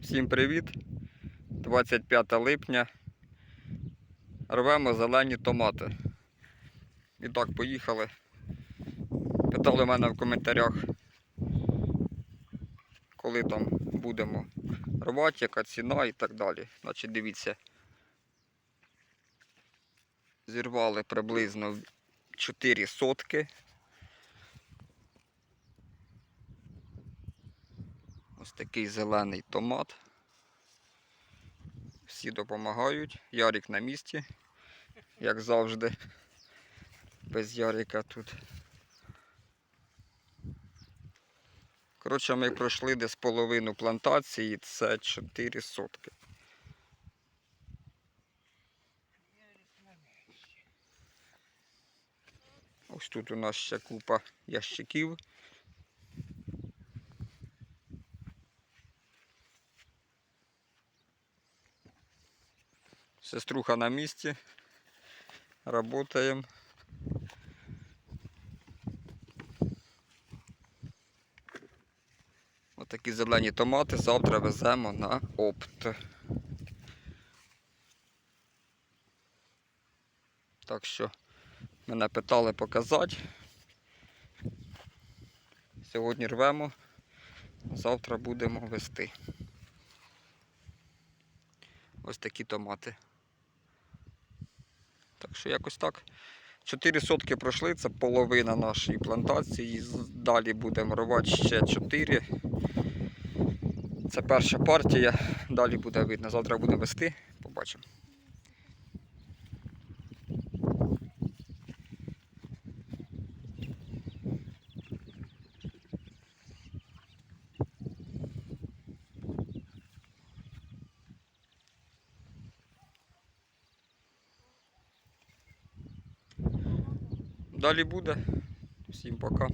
Всім привіт! 25 липня. Рвемо зелені томати. І так, поїхали. Питали мене в коментарях, коли там будемо рвати, яка ціна і так далі. Значить, дивіться. Зірвали приблизно 4 сотки. Ось такий зелений томат. Всі допомагають. Ярик на місці, як завжди. Без Ярика тут. Коротше, ми пройшли десь половину плантації, це 4 сотки. Ось тут у нас ще купа ящиків. Сеструха на місці. Работаем. Отакі зелені томати завтра веземо на опт. Так що мене питали показати. Сьогодні рвемо, завтра будемо вести. Ось такі томати. Так що якось так. 4 сотки пройшли, це половина нашої плантації. Далі будемо рвати ще 4. Це перша партія. Далі буде видно. Завтра будемо вести. Побачимо. Далі буде. Всім пока.